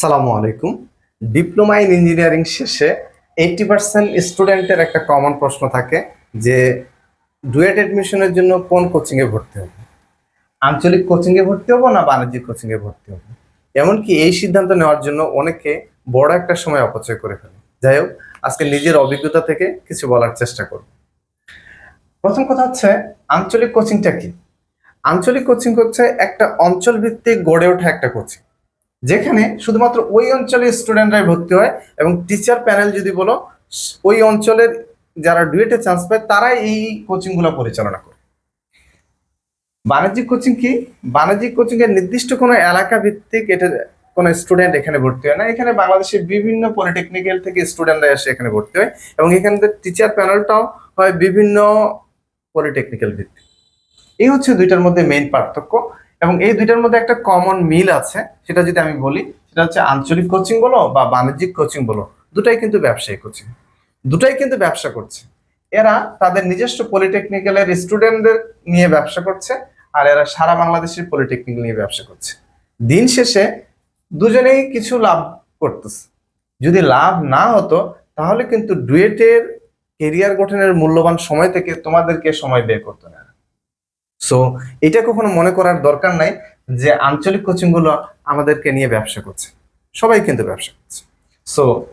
সালামু আলাইকুম। Diploma in engineering শেষে এইটি পার্সেন্ট স্টুডেন্টের একটা কমন প্রশ্ন থাকে যে ডুয়েট অ্যাডমিশনের জন্য কোন কোচিংয়ে ভর্তি হবে? আঞ্চলিক কোচিংয়ে ভর্তি হব না বাণিজ্যিক কোচিংয়ে ভর্তি হব? এমনকি এই সিদ্ধান্ত নেওয়ার জন্য অনেকে বড় একটা সময় অপচয় করে ফেলে। যাই হোক, আজকে নিজের অভিজ্ঞতা থেকে কিছু বলার চেষ্টা করব। প্রথম কথা হচ্ছে, আঞ্চলিক কোচিংটা কি? আঞ্চলিক কোচিং হচ্ছে একটা অঞ্চল ভিত্তিক গড়ে ওঠা একটা কোচিং যেখানে শুধুমাত্র ওই অঞ্চলের স্টুডেন্টরাই ভর্তি হয় এবং টিচার প্যানেল যদি বলো, ওই অঞ্চলের যারা ডুয়েটে চান্স পায়, তারাই এই কোচিংগুলো পরিচালনা করে। বাণিজ্যিক কোচিং কি? বাণিজ্যিক কোচিং এর নির্দিষ্ট কোনো এলাকা ভিত্তিক এটা কোনো স্টুডেন্ট এখানে ভর্তি হয় না। এখানে বাংলাদেশের বিভিন্ন পলিটেকনিক্যাল থেকে স্টুডেন্টরা এসে এখানে ভর্তি হয় এবং এখানে টিচার প্যানেলটাও হয় বিভিন্ন পলিটেকনিক্যাল ভিত্তিক। এই হচ্ছে দুইটার মধ্যে মেইন পার্থক্য। এবং এই দুইটার মধ্যে একটা কমন মিল আছে, সেটা যদি আমি বলি, সেটা হচ্ছে আঞ্চলিক কোচিং বলো বা বাণিজ্যিক কোচিং বলো, দুটাই কিন্তু ব্যবসায়িক কোচিং দুটাই কিন্তু ব্যবসা করছে। এরা তাদের নিজস্ব পলিটেকনিক্যালের স্টুডেন্টদের নিয়ে ব্যবসা করছে, আর এরা সারা বাংলাদেশের পলিটেকনিক নিয়ে ব্যবসা করছে। দিন শেষে দুজনেই কিছু লাভ করতেছে। যদি লাভ না হতো, তাহলে কিন্তু ডুয়েটের কেরিয়ার গঠনের মূল্যবান সময় থেকে তোমাদেরকে সময় ব্যয় করতো না। সো এটা কখনো মনে করার দরকার নাই যে আঞ্চলিক কোচিংগুলো আমাদেরকে নিয়ে ব্যবসা করছে। সবাই কিন্তু ব্যবসা করছে। সো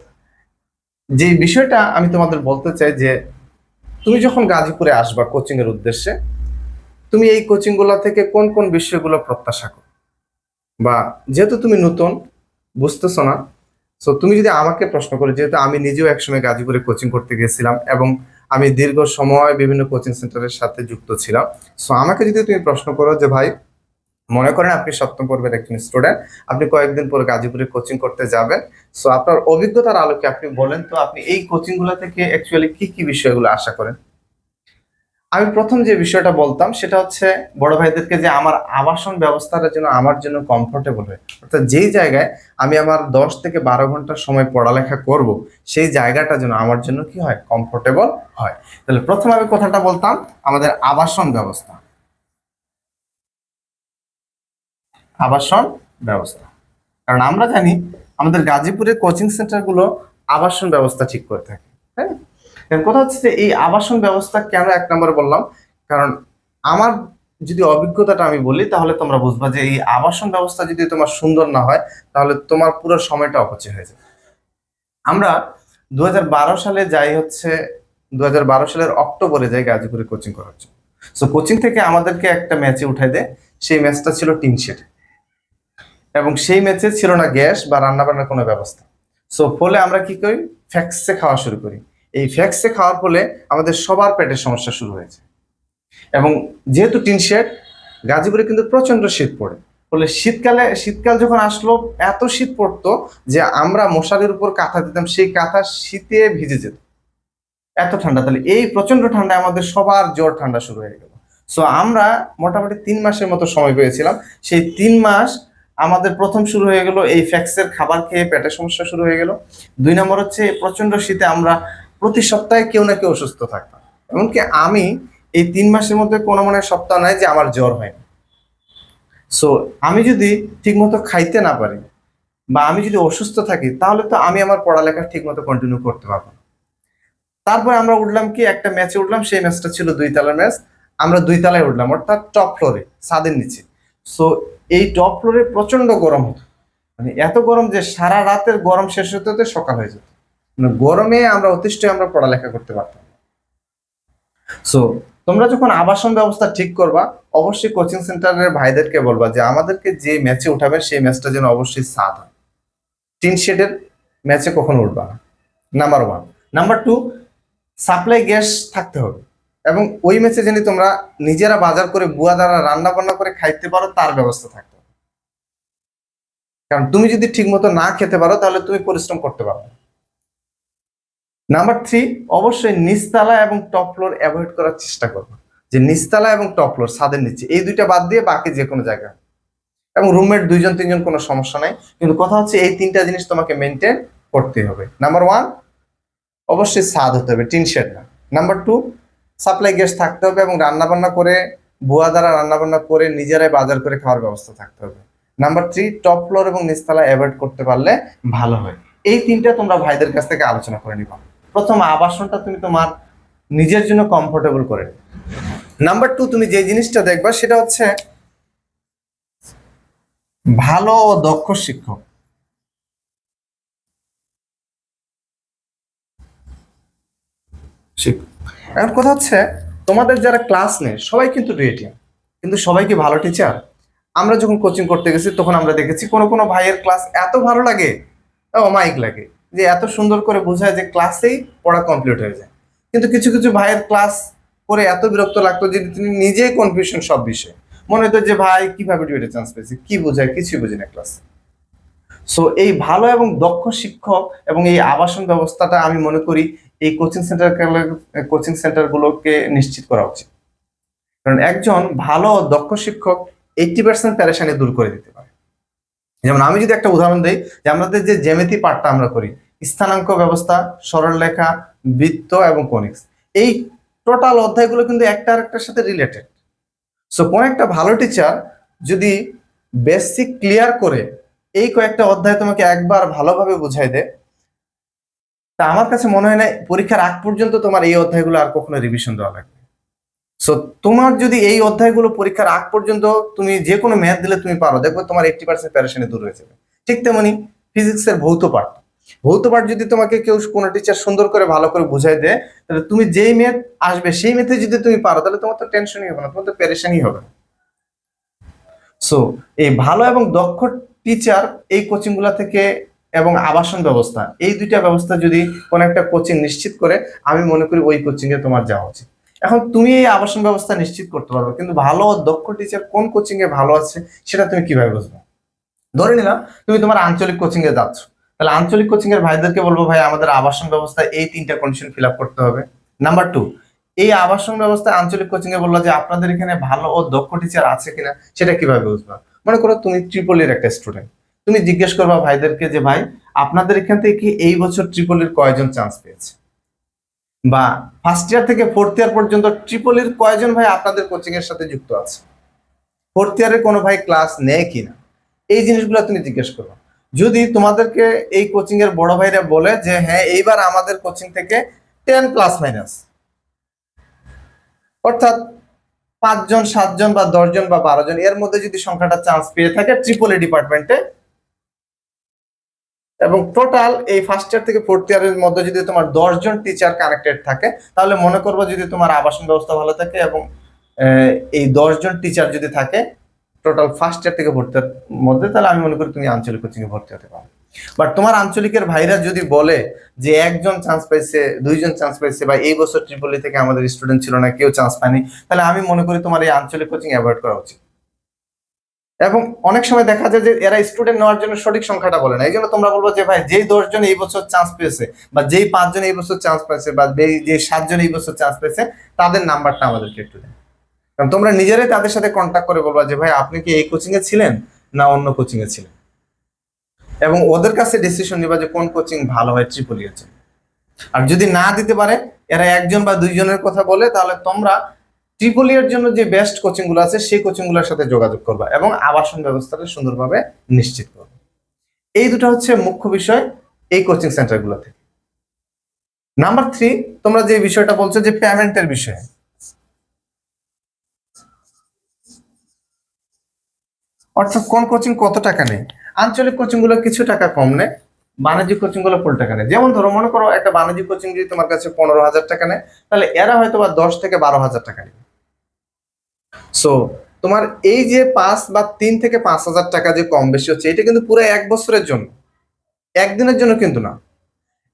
যে বিষয়টা আমি তোমাদের বলতে চাই যে, তুমি যখন গাজীপুরে আসবা কোচিং এর উদ্দেশ্যে, তুমি এই কোচিংগুলো থেকে কোন কোন বিষয়গুলো প্রত্যাশা করো? বা যেহেতু তুমি নতুন, বুঝতেছো না সো তুমি যদি আমাকে প্রশ্ন করো, যেহেতু আমি নিজেও একসময় গাজীপুরে কোচিং করতে গেছিলাম এবং আমি দীর্ঘ সময় বিভিন্ন কোচিং সেন্টারের সাথে যুক্ত ছিলাম। সো আমাকে যদি তুমি প্রশ্ন করো যে ভাই, মনে করেন আপনি সপ্তম পর্বের একজন স্টুডেন্ট আপনি কয়েকদিন পরে গাজীপুরে কোচিং করতে যাবেন। সো আপনার অভিজ্ঞতার আলোকে আপনি বলেন তো, আপনি এই কোচিংগুলো থেকে অ্যাকচুয়ালি কি কি বিষয়গুলো আশা করেন? আমি প্রথম যে বিষয়টা বলতাম, সেটা হচ্ছে বড় ভাইদেরকে যে আমার আবাসন ব্যবস্থাটা যেন আমার জন্য কমফোর্টেবল হয়। অর্থাৎ যেই জায়গায় আমি আমার দশ থেকে বারো ঘণ্টা সময় পড়ালেখা করব, সেই জায়গাটা যেন আমার জন্য কি হয়? কমফোর্টেবল হয়। তাহলে প্রথম আমি কথাটা বলতাম, আমাদের আবাসন ব্যবস্থা। আবাসন ব্যবস্থা। কারণ আমরা জানি, আমাদের গাজীপুরের কোচিং সেন্টারগুলো আবাসন ব্যবস্থা ঠিক করে থাকে? এখন কথা হচ্ছে যে এই আবাসন ব্যবস্থা কেন এক নম্বরে বললাম? কারণ আমার যদি অভিজ্ঞতাটা আমি বলি, তাহলে তোমরা বুঝবা যে এই আবাসন ব্যবস্থা যদি তোমার সুন্দর না হয়, তাহলে তোমার পুরো সময়টা অপচয় হয়ে যাবে। আমরা দু হাজার বারো সালে যাই হচ্ছে দু হাজার বারো সালের অক্টোবরে যাই গাজীপুরে কোচিং করার জন্য। সো কোচিং থেকে আমাদেরকে একটা ম্যাচে উঠাই দেয়। সেই ম্যাচটা ছিল টিন শেড। এবং সেই ম্যাচে ছিল না গ্যাস বা রান্না বান্নার কোনো ব্যবস্থা। সো ফলে আমরা কি করি? ফ্যাক্সে খাওয়া শুরু করি। এই ফ্যাক্সে খাওয়ার ফলে আমাদের সবার পেটের সমস্যা শুরু হয়েছে। এবং যেহেতু টিন শেড, গাজীপুরে কিন্তু প্রচণ্ড শীত পড়ে। ফলে শীতকালে, শীতকাল যখন আসলো, এত শীত পড়তো যে আমরা মশারির উপর কাঁথা দিতাম, সেই কাঁথা শীতে ভিজে যেত। এত ঠান্ডা। তাহলে এই প্রচণ্ড ঠান্ডায় আমাদের সবার জ্বর ঠান্ডা শুরু হয়ে গেল। সো আমরা মোটামুটি তিন মাসের মতো সময় পেয়েছিলাম। সেই তিন মাস আমাদের প্রথম শুরু হয়ে গেল এই ফ্যাক্সের খাবার খেয়ে পেটের সমস্যা শুরু হয়ে গেল। দুই নম্বর হচ্ছে প্রচণ্ড শীতে আমরা প্রতি সপ্তাহে কেউ না কেউ অসুস্থ থাকতাম এমনকি আমি এই তিন মাসের মধ্যে কোনো মনে সপ্তাহ নাই যে আমার জ্বর হয়নি। সো আমি যদি ঠিকমতো খাইতে না পারি বা আমি যদি অসুস্থ থাকি, তাহলে তো আমি আমার পড়ালেখা ঠিকমতো কন্টিনিউ করতে পারব তারপর আমরা উঠলাম কি, একটা ম্যাচে উঠলাম, সেই ম্যাচটা ছিল দুই তালার ম্যাচ আমরা দুই তালায় উঠলাম, অর্থাৎ টপ ফ্লোরে ছাদের নিচে। সো এই টপ ফ্লোরে প্রচণ্ড গরম হতো। মানে এত গরম যে সারা রাতের গরম শেষ হতে হতে সকাল হয়ে যেত। গরমে আমরা অতিষ্ঠ আমরা পড়ালেখা করতে পারতাম সো তোমরা যখন আবাসন ব্যবস্থা ঠিক করবা, অবশ্যই কোচিং সেন্টারের ভাইদেরকে বলবা যে আমাদেরকে যে ম্যাচে উঠাবে সেই ম্যাচটা যেন অবশ্যই সাদ হয়। টিন শেডের ম্যাচে কখনো উঠবা না। Number one number two supply gas থাকতে হবে। এবং ওই ম্যাচে যেন তোমরা নিজেরা বাজার করে বুয়া দ্বারা রান্না বান্না করে খাইতে পারো, তার ব্যবস্থা থাকতে হবে। কারণ তুমি যদি ঠিক মতো না খেতে পারো, তাহলে তুমি পরিশ্রম করতে পারো। নাম্বার থ্রি অবশ্যই নিচতলা এবং টপ ফ্লোর অ্যাভয়েড করার চেষ্টা করব যে নিচতলা এবং টপ ফ্লোর ছাদের নিচে। এই দুইটা বাদ দিয়ে বাকি যে কোনো জায়গা। এবং রুমমেট দুইজন, তিনজন কোনো সমস্যা নাই। কিন্তু কথা হচ্ছে এই তিনটা জিনিস তোমাকে মেনটেন করতে হবে। নাম্বার ওয়ান অবশ্যই ছাদ হতে হবে, টিন শেড না। নাম্বার টু সাপ্লাই গ্যাস থাকতে হবে এবং রান্নাবান্না করে বুয়া দ্বারা রান্নাবান্না করে নিজেরাই বাজার করে খাওয়ার ব্যবস্থা থাকতে হবে। নাম্বার থ্রি টপ ফ্লোর এবং নিচতলা অ্যাভয়েড করতে পারলে ভালো হয়। এই তিনটা তোমরা ভাইদের কাছ থেকে আলোচনা করে নিবা। প্রথম আবাসনটা তুমি তোমার নিজের জন্য কমফোর্টেবল করে নাম্বার টু তুমি যে জিনিসটা দেখবা সেটা হচ্ছে ভালো ও দক্ষ শিক্ষক। এখন কথা হচ্ছে, তোমাদের যারা ক্লাস নেয় সবাই কিন্তু রিয়েটিভ কিন্তু সবাই কি ভালো টিচার আমরা যখন কোচিং করতে গেছি, তখন আমরা দেখেছি কোনো কোনো ভাইয়ের ক্লাস এত ভালো লাগে অমায়িক লাগে। যে এত সুন্দর করে বোঝায় যে ক্লাসেই পড়া কমপ্লিট হয়ে যায়। কিন্তু কিছু কিছু ভাইয়ের ক্লাস করে এত বিরক্ত লাগতো যে তিনি নিজেই কনফিউশন সব বিষয়ে। মনে হতো যে, ভাই, কীভাবে ডিবেটে চান্স পেয়েছে? কি বোঝায়? কিছুই বুঝি না ক্লাস সো এই ভালো এবং দক্ষ শিক্ষক এবং এই আবাসন ব্যবস্থাটা আমি মনে করি এই কোচিং সেন্টার কোচিং সেন্টারগুলোকে নিশ্চিত করা উচিত। কারণ একজন ভালো দক্ষ শিক্ষক এইটটি পার্সেন্ট প্যারেশানি দূর করে দিতে পারে। যেমন আমি যদি একটা উদাহরণ দিই, যে আমাদের যে জ্যামিতি পাঠটা আমরা করি স্থানাঙ্ক ব্যবস্থা সরলরেখা বৃত্ত এবং কনিক্স। এই টোটাল অধ্যায়গুলো কিন্তু একটা আরেকটার সাথে রিলেটেড সো কোন একটা ভালো টিচার যদি বেসিক ক্লিয়ার করে এই কয়েকটা অধ্যায় তোমাকে একবার ভালোভাবে বুঝাই দেয়, তা আমার কাছে মনে হয় না পরীক্ষার আগ পর্যন্ত তোমার এই অধ্যায়গুলো আর কখনো রিভিশন দেওয়া লাগবে। সো তোমার যদি এই অধ্যায়গুলো পরীক্ষার আগ পর্যন্ত তুমি যে কোনো ম্যাথ দিলে তুমি পারো। দেখবে তোমার এইটটি পার্সেন্ট প্যারেশনে দূর হয়ে যাবে। ঠিক তেমনি ফিজিক্সের ভৌত পাঠ। ভৌত পাঠ যদি তোমাকে কেউ কোনো টিচার সুন্দর করে, ভালো করে বুঝাই দেয়, তাহলে তুমি যেই ম্যাথ আসবে, সেই ম্যাথে যদি তুমি পারো, তাহলে তোমার তো টেনশনই হবে না, তোমার তো প্যারেশানই হবে। সো এই ভালো এবং দক্ষ টিচার এই কোচিংগুলো থেকে এবং আবাসন ব্যবস্থা, এই দুইটা ব্যবস্থা যদি কোনো একটা কোচিং নিশ্চিত করে, আমি মনে করি ওই কোচিং এ তোমার যাওয়া উচিত। এখন তুমি এই আবাসন ব্যবস্থা নিশ্চিত করতে পারবে, কিন্তু ভালো দক্ষ টিচার কোন কোচিং এ ভালো আছে, সেটা তুমি কীভাবে বুঝবে? ধরে নিলাম, তুমি তোমার আঞ্চলিক কোচিং এ যাচ্ছ। তাহলে আঞ্চলিক কোচিং এর ভাইদেরকে বলব ভাই, আমাদের আবাসন ব্যবস্থা এই তিনটা কন্ডিশন ফিল করতে হবে। নাম্বার টু এই আবাসন ব্যবস্থায় আঞ্চলিক কোচিং এ বলল যে, আপনাদের এখানে ভালো ও দক্ষ টিচার আছে কিনা, সেটা কীভাবে বুঝবা? মনে করো তুমি ট্রিপলির একটা স্টুডেন্ট তুমি জিজ্ঞেস করবা ভাইদেরকে যে, ভাই, আপনাদের এখান থেকে কি এই বছর ট্রিপলির কয়জন চান্স পেয়েছে? বা ফার্স্ট ইয়ার থেকে ফোর্থ ইয়ার পর্যন্ত ট্রিপলির কয়জন ভাই আপনাদের কোচিং এর সাথে যুক্ত আছে? ফোর্থ ইয়ারে কোনো ভাই ক্লাস নেয় কিনা? এই জিনিসগুলো তুমি জিজ্ঞেস করো যদি তোমাদেরকে এই কোচিং এর বড় ভাইরা বলে যে হ্যাঁ এইবার আমাদের কোচিং থেকে টেন প্লাস মাইনাস অর্থাৎ পাঁচজন, সাতজন বা দশজন বা বারো জন এর মধ্যে যদি সংখ্যাটা চান্স পেয়ে থাকে ট্রিপল এ। ডিপার্টমেন্টে এবং টোটাল এই ফার্স্ট ইয়ার থেকে ফোর্থ ইয়ারের মধ্যে যদি তোমার দশজন টিচার কানেক্টেড থাকে, তাহলে মনে করব যদি তোমার আবাসন ব্যবস্থা ভালো থাকে এবং এই দশজন টিচার যদি থাকে টোটাল ফার্স্ট ইয়ার থেকে ভর্তি মধ্যে, তাহলে আমি মনে করি তুমি আঞ্চলিক কোচিং এ ভর্তি হতে পারো। বাট তোমার আঞ্চলিকের ভাইরা যদি বলে যে একজন চান্স পাইছে, দুইজন চান্স পাইছে, বা এই বছর ট্রিপলি থেকে আমাদের স্টুডেন্ট ছিল না, কেউ চান্স পায়নি, তাহলে আমি মনে করি তোমার এই আঞ্চলিক কোচিং অ্যাভয়েড করা উচিত। এবং অনেক সময় দেখা যায় যে এরা স্টুডেন্ট নেওয়ার জন্য সঠিক সংখ্যাটা বলে না। এই জন্য তোমরা বলব যে, ভাই, যেই দশজন এই বছর চান্স পেয়েছে, বা যেই পাঁচজন এই বছর চান্স পেয়েছে বা যে সাতজন এই বছর চান্স পেয়েছে, তাদের নাম্বারটা আমাদেরকে একটু দেন। কারণ তোমরা নিজেরাই তাদের সাথে কন্ট্যাক্ট করে বলবা যে, ভাই, আপনি কি এই কোচিং এ ছিলেন না অন্য কোচিং এ ছিলেন? এবং ওদের কাছে ডিসিশন নিবা যে, কোন কোচিং ভালো হয় ট্রিপলি এর জন্য? আর যদি না দিতে পারে, এরা একজন বা দুইজনের কথা বলে, তাহলে তোমরা ট্রিপলি এর জন্য যে বেস্ট কোচিংগুলো আছে, সেই কোচিংগুলোর সাথে যোগাযোগ করবা এবং আবাসন ব্যবস্থাটা সুন্দরভাবে নিশ্চিত করবে। এই দুটো হচ্ছে মুখ্য বিষয় এই কোচিং সেন্টার গুলোতে নাম্বার থ্রি তোমরা যে বিষয়টা বলছো যে পেমেন্টের বিষয়ে। অর্থাৎ কোন কোচিং কত টাকা নেই আঞ্চলিক কোচিংগুলো কিছু টাকা কম নেয়, বাণিজ্যিক কোচিংগুলো ফুল টাকা নেয়। যেমন ধরো, মনে করো একটা বাণিজ্যিক কোচিং যদি তোমার কাছে পনেরো হাজার টাকা নেয়, তাহলে এরা হয়তো বা দশ থেকে বারো হাজার টাকা নেবে। সো তোমার এই যে পাঁচ বা তিন থেকে পাঁচ হাজার টাকা যে কম বেশি হচ্ছে, এটা কিন্তু পুরো এক বছরের জন্য। একদিনের জন্য কিন্তু না।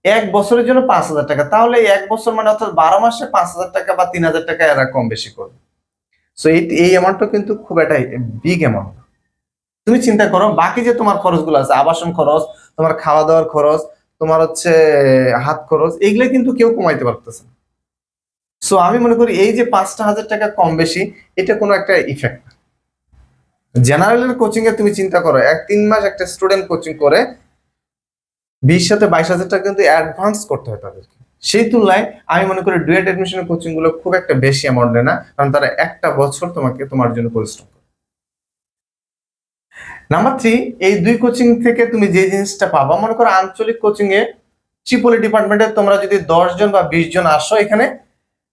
এক বছরের জন্য পাঁচ হাজার টাকা। তাহলে এক বছর মানে অর্থাৎ বারো মাসে পাঁচ হাজার টাকা বা তিন হাজার টাকা এরা কম বেশি করবে। সো এই এই অ্যামাউন্টটা কিন্তু খুব একটা বিগ অ্যামাউন্ট তুমি চিন্তা করো, বাকি যে তোমার খরচগুলো আছে, আবাসন খরচ, তোমার খাওয়া দাওয়ার খরচ, তোমার হচ্ছে হাত খরচ, এগুলো কিন্তু কেউ কমাইতে পারতেছে না। সো আমি মনে করি এই যে পাঁচটা হাজার টাকা কম বেশি, এটা কোনো একটা ইফেক্ট জেনারেলের কোচিং এ তুমি চিন্তা করো, এক তিন মাস একটা স্টুডেন্ট কোচিং করে, বিশ সাথে বাইশ হাজার টাকা কিন্তু অ্যাডভান্স করতে হয় তাদেরকে। সেই তুলনায় আমি মনে করি ডুয়েট অ্যাডমিশনের কোচিংগুলো খুব একটা বেশি অ্যামাউন্ট নেয় না, কারণ তারা একটা বছর তোমাকে তোমার জন্য পরিশ্রম করে। নাম্বার থ্রি এই দুই কোচিং থেকে তুমি যে জিনিসটা পাবা, মনে করো আঞ্চলিক কোচিং এ চিপলি ডিপার্টমেন্টে তোমরা যদি দশ জন বা বিশ জন আসো এখানে,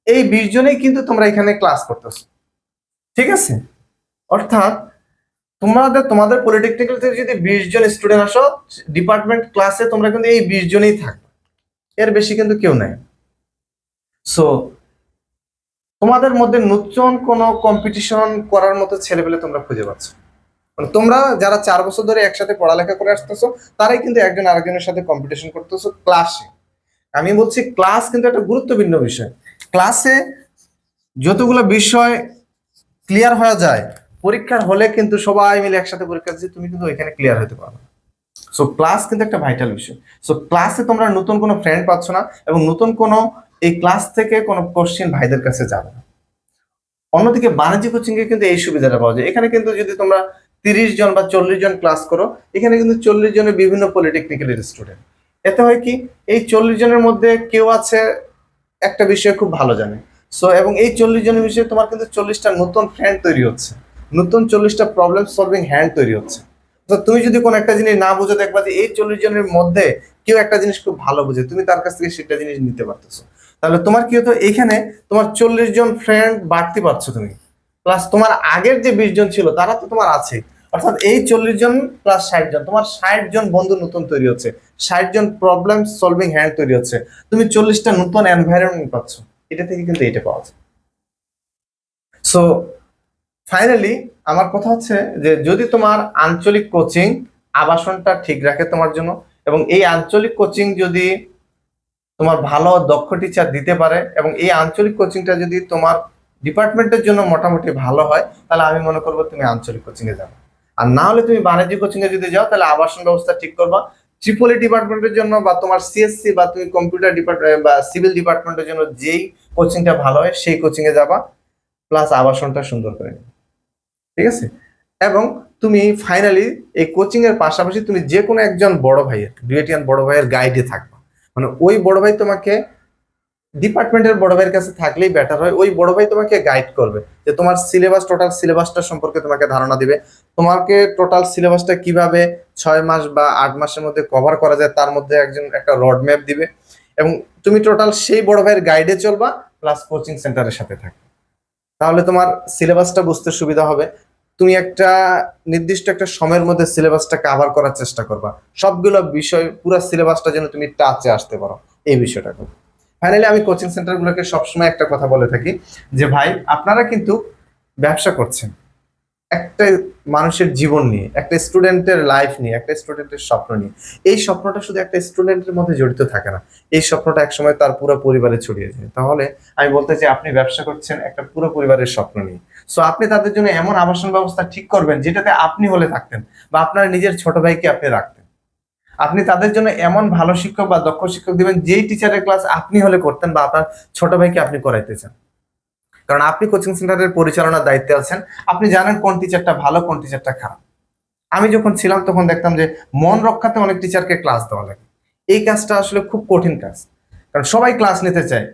এই বিশ জনেই কিন্তু তোমরা এখানে ক্লাস করতেছো। ঠিক আছে? অর্থাৎ তোমাদের তোমাদের পলিটেকনিক্যাল থেকে যদি বিশ জন স্টুডেন্ট আসো ডিপার্টমেন্ট ক্লাসে তোমরা কিন্তু এই বিশ জনেই থাকবে। এর বেশি কিন্তু কেউ নাই। সো তোমাদের মধ্যে নতুন কোনো কম্পিটিশন করার মতো ছেলেপেলে তোমরা খুঁজে পাচ্ছ। মানে তোমরা যারা চার বছর ধরে একসাথে পড়ালেখা করে আসতেছো, তারাই কিন্তু একজন আরেকজনের সাথে কম্পিটিশন করতেছো ক্লাসে আমি বলছি ক্লাস কিন্তু একটা গুরুত্বপূর্ণ বিষয়। ক্লাসে যতগুলো বিষয় ক্লিয়ার হয়ে যায়, পরীক্ষার হলে কিন্তু সবাই মিলে একসাথে পরীক্ষা দিচ্ছি, তুমি কিন্তু ওইখানে ক্লিয়ার হতে পারো সো ক্লাস কিন্তু একটা ভাইটাল বিষয়। সো ক্লাসে তোমরা নতুন কোনো ফ্রেন্ড পাচ্ছ না এবং নতুন কোনো এই ক্লাস থেকে কোনো কোশ্চেন ভাইদের কাছে যাবে না। অন্যদিকে বাণিজ্য কোচিংয়ে কিন্তু এই সুবিধাটা পাওয়া যায়। এখানে কিন্তু যদি তোমরা তিরিশ জন বা চল্লিশ জন ক্লাস করো, এখানে কিন্তু চল্লিশ জনের বিভিন্ন পলিটেকনিক্যাল স্টুডেন্ট এতে হয় কি, এই চল্লিশ জনের মধ্যে কেউ আছে, একটা বিষয় খুব ভালো জানে। সো এবং এই চল্লিশ জনের বিষয়ে তোমার কিন্তু চল্লিশটা নতুন ফ্রেন্ড তৈরি হচ্ছে। নতুন চল্লিশটা প্রবলেম সলভিং হ্যান্ড তৈরি হচ্ছে। তো তুমি যদি কোনো একটা জিনিস না বুঝে, দেখবা যে এই চল্লিশ জনের মধ্যে কেউ একটা জিনিস খুব ভালো বুঝে। তুমি তার কাছ থেকে সেটা জিনিস নিতে পারতেছো। তাহলে তোমার কি হতো এইখানে তোমার চল্লিশ জন ফ্রেন্ড বাড়তে পারছ তুমি। প্লাস তোমার আগের যে বিশ জন ছিল, তারা তো তোমার আছে। অর্থাৎ এই চল্লিশ জন প্লাস ষাট জন, তোমার ষাট জন বন্ধু নতুন তৈরি হচ্ছে, ষাট জন প্রবলেম সলভিং হ্যান্ড তৈরি হচ্ছে। তুমি চল্লিশটা নতুন এনভায়রনমেন্ট পাচ্ছ, এটা থেকে কিন্তু এটা পাওয়া যায়। সো ফাইনালি আমার কথা হচ্ছে যে যদি তোমার আঞ্চলিক কোচিং আবাসনটা ঠিক রাখে তোমার জন্য, এবং এই আঞ্চলিক কোচিং যদি তোমার ভালো দক্ষ টিচার দিতে পারে, এবং এই আঞ্চলিক কোচিংটা যদি তোমার ডিপার্টমেন্টের জন্য মোটামুটি ভালো হয়, তাহলে আমি মনে করব তুমি আঞ্চলিক কোচিং এ যাবে। আর না হলে তুমি বাণিজ্য কোচিং এ যদি যাও, তাহলে আবাসন ব্যবস্থা ঠিক করবা। ট্রিপলি ডিপার্টমেন্টের জন্য বা তোমার সিএসসি বা তুমি কম্পিউটার ডিপার্টমেন্ট বা সিভিল ডিপার্টমেন্টের জন্য যেই কোচিংটা ভালো হয়, সেই কোচিং এ যাবা। প্লাস আবাসনটা সুন্দর করে ঠিক আছে? এবং তুমি ফাইনালি এই কোচিং এর পাশাপাশি তুমি যে কোনো একজন বড় ভাইয়ের ডুয়েটিয়ান বড় ভাইয়ের গাইডে থাকবা। মানে ওই বড় ভাই তোমাকে ডিপার্টমেন্টের বড় ভাইয়ের কাছে থাকলেই বেটার হয়। ওই বড় ভাই তোমাকে গাইড করবে যে তোমার সিলেবাস টোটাল সিলেবাসটা সম্পর্কে তোমাকে ধারণা দিবে। তোমাকে টোটাল সিলেবাসটা কীভাবে ছয় মাস বা আট মাসের মধ্যে কভার করা যায় তার মধ্যে একজন একটা রোড ম্যাপ দিবে। এবং তুমি টোটাল সেই বড় ভাইয়ের গাইডে চলবা প্লাস কোচিং সেন্টারের সাথে থাকবে। তাহলে তোমার সিলেবাসটা বুঝতে সুবিধা হবে। তুমি একটা নির্দিষ্ট একটা সময়ের মধ্যে সিলেবাসটা কাভার করার চেষ্টা করবা। সবগুলো বিষয়, পুরো সিলেবাসটা যেন তুমি টাচে আসতে পারো। এই বিষয়টা ফাইনালি আমি কোচিং সেন্টারগুলোকে সবসময় একটা কথা বলে থাকি যে, ভাই, আপনারা কিন্তু ব্যবসা করছেন। একটা মানুষের জীবন নিয়ে, একটা স্টুডেন্টের লাইফ নিয়ে, একটা স্টুডেন্টের স্বপ্ন নিয়ে। এই স্বপ্নটা শুধু একটা স্টুডেন্টের মধ্যে জড়িত থাকে না। এই স্বপ্নটা একসময় তার পুরো পরিবারে ছড়িয়ে যায়। তাহলে আমি বলতে চাই, আপনি ব্যবসা করছেন একটা পুরো পরিবারের স্বপ্ন নিয়ে। সো আপনি তাদের জন্য এমন আবাসন ব্যবস্থা ঠিক করবেন, যেটাতে আপনি হলে থাকতেন বা আপনার নিজের ছোট ভাইকে আপনি রাখতেন। আপনি তাদের জন্য এমন ভালো শিক্ষক বা দক্ষ শিক্ষক দিবেন, যেই টিচারের ক্লাস আপনি হলে করতেন বা আপনার ছোট ভাইকে আপনি করাইতে চান কারণ আপনি কোচিং সেন্টারের পরিচালনার দায়িত্বে আছেন, আপনি জানেন কোন টিচারটা ভালো, কোন টিচারটা খারাপ। আমি যখন ছিলাম তখন দেখতাম যে মন রক্ষাতে অনেক টিচারকে ক্লাস দেওয়া লাগে। এই কাজটা আসলে খুব কঠিন কাজ। কারণ সবাই ক্লাস নিতে চায়।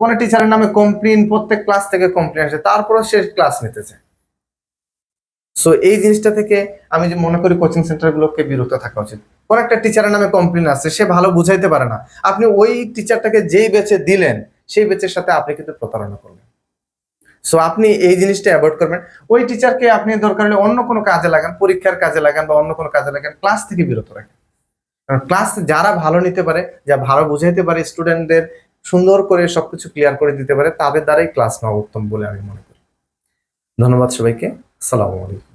কোন টিচারের নামে কমপ্লেন প্রত্যেক ক্লাস থেকে কমপ্লেন আসে তারপরে সে ক্লাস নিতে চায়। সো এই জিনিসটা থেকে আমি যে মনে করি কোচিং সেন্টারগুলোকে বিরত থাকা উচিত। কোন একটা টিচারের নামে কমপ্লেন আছে সে ভালো বুঝাইতে পারে না। আপনি ওই টিচারটাকে যেই বেচে দিলেন, সেই বেচের সাথে আপনি কিন্তু প্রতারণা করবেন সো আপনি এই জিনিসটা অ্যাভয়েড করবেন। ওই টিচারকে আপনি দরকার হলে অন্য কোনো কাজে লাগান, পরীক্ষার কাজে লাগান বা অন্য কোনো কাজে লাগান ক্লাস থেকে বিরত রাখেন। কারণ ক্লাস যারা ভালো নিতে পারে, যা ভালো বুঝাইতে পারে স্টুডেন্টদের সুন্দর করে সবকিছু ক্লিয়ার করে দিতে পারে, তাদের দ্বারাই ক্লাস নেওয়া উত্তম বলে আমি মনে করি। ধন্যবাদ সবাইকে। আসসালামু আলাইকুম।